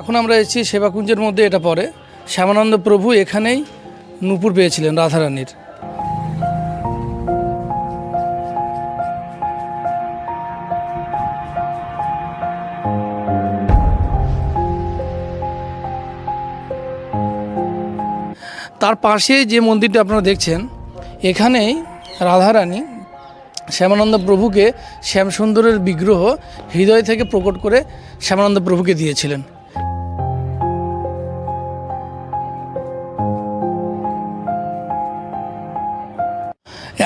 এখন আমরা এসেছি সেবাকুঞ্জের মধ্যে, এটা পড়ে শ্যামানন্দ প্রভু এখানেই নূপুর পেয়েছিলেন, রাধারানীর। তার পাশে যে মন্দিরটা আপনারা দেখছেন, এখানেই রাধারানী শ্যামানন্দ প্রভুকে শ্যামসুন্দরের বিগ্রহ হৃদয় থেকে প্রকট করে শ্যামানন্দ প্রভুকে দিয়েছিলেন।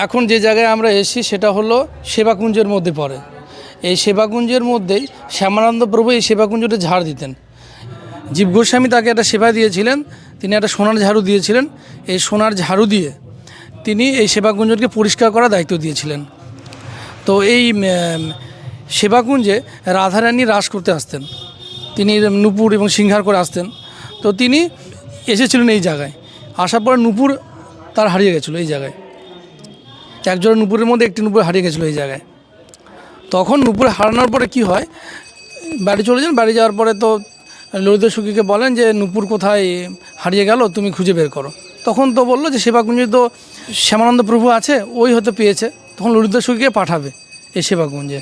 এখন যে জায়গায় আমরা এসেছি সেটা হলো সেবাকুঞ্জের মধ্যে পড়ে। এই সেবাকুঞ্জের মধ্যেই শ্যামানন্দ প্রভু এই সেবাকুঞ্জটা ঝাড় দিতেন। জীব গোস্বামী তাকে একটা সেবা দিয়েছিলেন, তিনি একটা সোনার ঝাড়ু দিয়েছিলেন। এই সোনার ঝাড়ু দিয়ে তিনি এই সেবাকুঞ্জকে পরিষ্কার করার দায়িত্ব দিয়েছিলেন। তো এই সেবাকুঞ্জে রাধারানী রাস করতে আসতেন। তিনি নুপুর এবং সিংহার করে আসতেন। তো তিনি এসেছিলেন এই জায়গায়। আসার পর নুপুর তার হারিয়ে গেছিল এই জায়গায়। একজোড়া নুপুরের মধ্যে একটি নুপুর হারিয়ে গেছিল এই জায়গায়। তখন নুপুর হারানোর পরে কি হয়? বাড়ি চলে যান, বাড়ি যাওয়ার পরে তো ললিত সুখীকে বলেন যে, নুপুর কোথায় হারিয়ে গেল? তুমি খুঁজে বের করো। তখন তো বলল যে, সেবাকুঞ্জে তো শ্যামানন্দ প্রভু আছে, ওই হয়তো পেয়েছে। তখন ললিত সুখীকে পাঠাবে এই সেবাকুঞ্জে,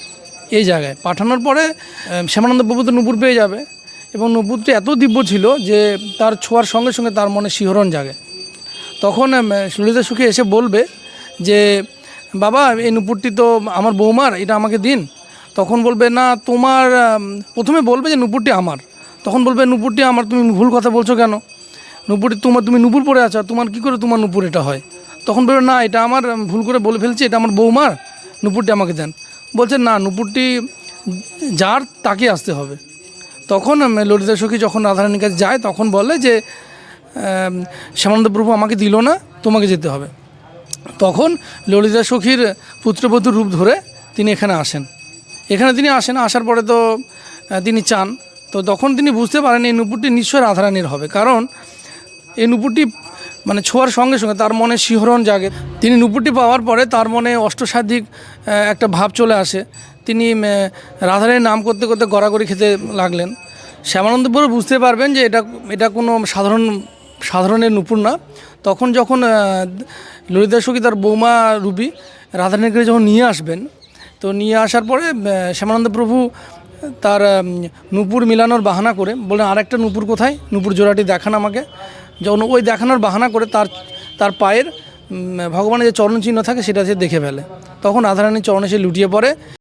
এই জায়গায়। পাঠানোর পরে শ্যামানন্দ প্রভু তো নুপুর পেয়ে যাবে এবং নুপুরটি এত দিব্য ছিল যে, তার ছোঁয়ার সঙ্গে সঙ্গে তার মনে শিহরণ জাগে। তখন ললিতা সুখী এসে বলবে যে বাবা, এই নুপুরটি তো আমার বৌমার, এটা আমাকে দিন। তখন বলবে, না, তোমার প্রথমে বলবে যে নুপুরটি আমার। তখন বলবে, নুপুরটি আমার, তুমি ভুল কথা বলছো কেন? নুপুরটি তোমার, তুমি নুপুর পরে আছো তোমার কী করে তোমার নুপুর এটা হয়? তখন বলবে, না, এটা আমার ভুল করে বলে ফেলছি, এটা আমার বৌমার, নুপুরটি আমাকে দেন। বলছে, না, নুপুরটি, যার, তাকে আসতে হবে। তখন ললিতা সখী যখন রাধারানীর কাছে যায়, তখন বলে যে শ্যামানন্দ প্রভু আমাকে দিল না, তোমাকে যেতে হবে। তখন ললিতা সখীর পুত্রবধূর রূপ ধরে তিনি এখানে আসেন। এখানে তিনি আসেন, আসার পরে তো তিনি চান। তো তখন তিনি বুঝতে পারেন এই নুপুরটি নিশ্চয় রাধারানীর হবে। কারণ এই নুপুরটি মানে ছোঁয়ার সঙ্গে সঙ্গে তার মনে শিহরণ জাগে। তিনি নুপুরটি পাওয়ার পরে তার মনে অষ্টসাধিক একটা ভাব চলে আসে। তিনি রাধারানীর নাম করতে করতে গড়াগড়ি খেতে লাগলেন। শ্যামানন্দপুর বুঝতে পারবেন যে এটা এটা কোনো সাধারণ সাধারণের নুপুর না, তখন যখন ললিতা সখী তার বৌমা রূপী রাধারানীকে যখন নিয়ে আসবেন, তো নিয়ে আসার পরে শ্যামানন্দ প্রভু তার নুপুর মিলানোর বাহানা করে বললেন, আরেকটা নুপুর কোথায়? নুপুর জোড়াটি দেখান আমাকে। যখন ওই দেখানোর বাহানা করে তার তার পায়ের ভগবানের যে চরণ চিহ্ন থাকে সেটা সে দেখে ফেলে। তখন রাধারানীর চরণে সে লুটিয়ে পড়ে।